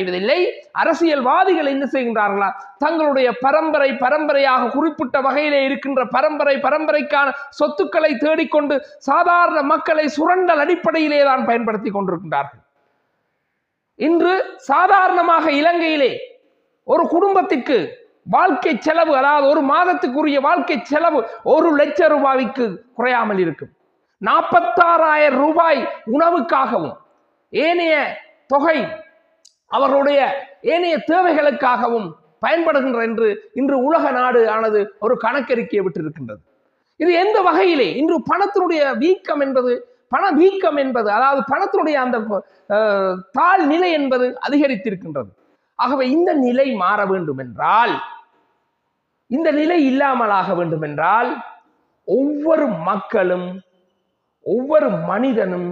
செய்வதில்லை அரசியல்வாதிகள் என்ன செய்கின்றார்களா? தங்களுடைய பரம்பரை பரம்பரையாக குறிப்பிட்ட வகையிலே இருக்கின்ற பரம்பரை பரம்பரைக்கான சொத்துக்களை தேடிக்கொண்டு சாதாரண மக்களை சுரண்டல் அடிப்படையிலே தான் பயன்படுத்தி கொண்டிருக்கின்றார்கள். இன்று சாதாரணமாக இலங்கையிலே ஒரு குடும்பத்திற்கு வாழ்க்கை செலவு அதாவது ஒரு மாதத்துக்குரிய வாழ்க்கை செலவு ஒரு லட்சம் ரூபாய்க்கு குறையாமல் இருக்கும். நாற்பத்தாறாயிரம் ரூபாய் உணவுக்காகவும் ஏனைய தொகை அவர்களுடைய ஏனைய தேவைகளுக்காகவும் பயன்படுகின்ற என்று இன்று உலக நாடு ஆனது ஒரு கணக்கறிக்கையை விட்டிருக்கின்றது. இது எந்த வகையிலே? இன்று பணத்தினுடைய வீக்கம் என்பது பண வீக்கம் என்பது அதாவது பணத்தினுடைய அந்த தாழ் நிலை என்பது அதிகரித்திருக்கின்றது. ஆகவே இந்த நிலை மாற வேண்டும் என்றால் இந்த நிலை இல்லாமலாக வேண்டும் என்றால் ஒவ்வொரு மக்களும் ஒவ்வொரு மனிதனும்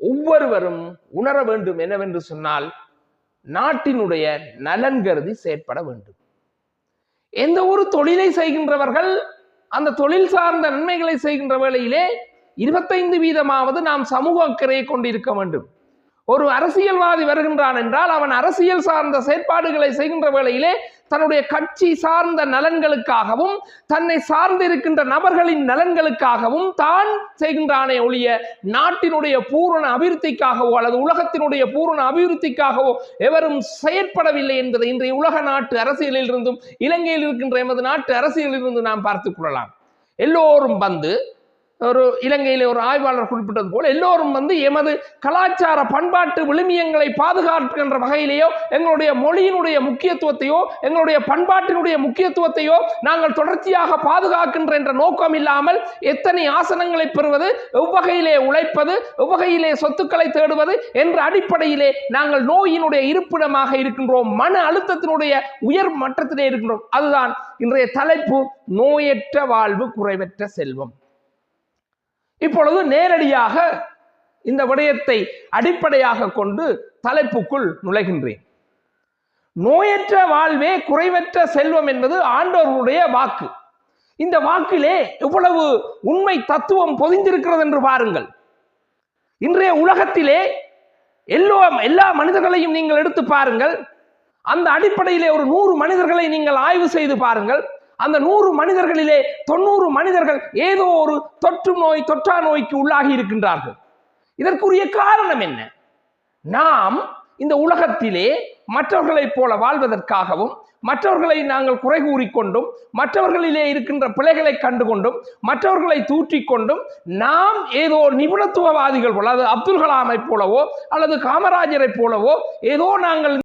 ஒவ்வொருவரும் உணர வேண்டும் என்னவென்று சொன்னால் நாட்டினுடைய நலன் கருதி செயற்பட வேண்டும். எந்த ஒரு தொழிலை செய்கின்றவர்கள் அந்த தொழில் சார்ந்த நன்மைகளை செய்கின்ற வேளையிலே இருபத்தைந்து வீதமாவது நாம் சமூக அக்கறையை கொண்டிருக்க வேண்டும். ஒரு அரசியல்வாதி வருகின்றான் என்றால் அவன் அரசியல் சார்ந்த செயற்பாடுகளை செய்கின்ற வேளையிலே தன்னுடைய கட்சி சார்ந்த நலன்களுக்காகவும் தன்னை சார்ந்திருக்கின்ற நபர்களின் நலன்களுக்காகவும் தான் செய்கின்றானே ஒழிய நாட்டினுடைய பூரண அபிவிருத்திக்காகவோ அல்லது உலகத்தினுடைய பூரண அபிவிருத்திக்காகவோ எவரும் செயற்படவில்லை என்பதை இன்றைய உலக நாட்டு அரசியலில் இருந்தும் இலங்கையில் இருக்கின்ற எமது நாட்டு அரசியலில் இருந்து நாம் பார்த்துக் கொள்ளலாம். எல்லோரும் வந்து ஒரு இலங்கையில் ஒரு ஆய்வாளர் குறிப்பிட்டது போல எல்லோரும் வந்து எமது கலாச்சார பண்பாட்டு விழுமியங்களை பாதுகாக்கின்ற வகையிலேயோ எங்களுடைய மொழியினுடைய முக்கியத்துவத்தையோ எங்களுடைய பண்பாட்டினுடைய முக்கியத்துவத்தையோ நாங்கள் தொடர்ச்சியாக பாதுகாக்கின்ற என்ற நோக்கம் இல்லாமல் எத்தனை ஆசனங்களை பெறுவது எவ்வகையிலே உழைப்பது எவ்வகையிலே சொத்துக்களை தேடுவது என்ற அடிப்படையிலே நாங்கள் நோயினுடைய இருப்பிடமாக இருக்கின்றோம் மன அழுத்தத்தினுடைய உயர் மட்டத்திலே இருக்கின்றோம். அதுதான் இன்றைய தலைப்பு நோயற்ற வாழ்வு குறைவற்ற செல்வம். இப்பொழுது நேரடியாக இந்த விடயத்தை அடிப்படையாக கொண்டு தலைப்புக்குள் நுழைகின்றேன். நோயற்ற வாழ்வே குறைவற்ற செல்வம் என்பது ஆண்டோர்களுடைய வாக்கு. இந்த வாக்கிலே எவ்வளவு உண்மை தத்துவம் பொதிந்திருக்கிறது என்று பாருங்கள். இன்றைய உலகத்திலே எல்லோ எல்லா மனிதர்களையும் நீங்கள் எடுத்து பாருங்கள். அந்த அடிப்படையிலே ஒரு நூறு மனிதர்களை நீங்கள் ஆய்வு செய்து பாருங்கள். அந்த நூறு மனிதர்களிலே தொண்ணூறு மனிதர்கள் ஏதோ ஒரு தொற்று நோய் தொற்றா நோய்க்கு உள்ளாகி இருக்கின்றார்கள். இதற்குரிய காரணம் என்ன? நாம் இந்த உலகத்திலே மற்றவர்களைப் போல வாழ்வதற்காகவும் மற்றவர்களை நாங்கள் குறை கூறிக்கொண்டும் மற்றவர்களிலே இருக்கின்ற பிழைகளை கண்டுகொண்டும் மற்றவர்களை தூற்றிக்கொண்டும் நாம் ஏதோ நிபுணத்துவவாதிகள் போல அது அப்துல் கலாமை போலவோ அல்லது காமராஜரை போலவோ ஏதோ நாங்கள்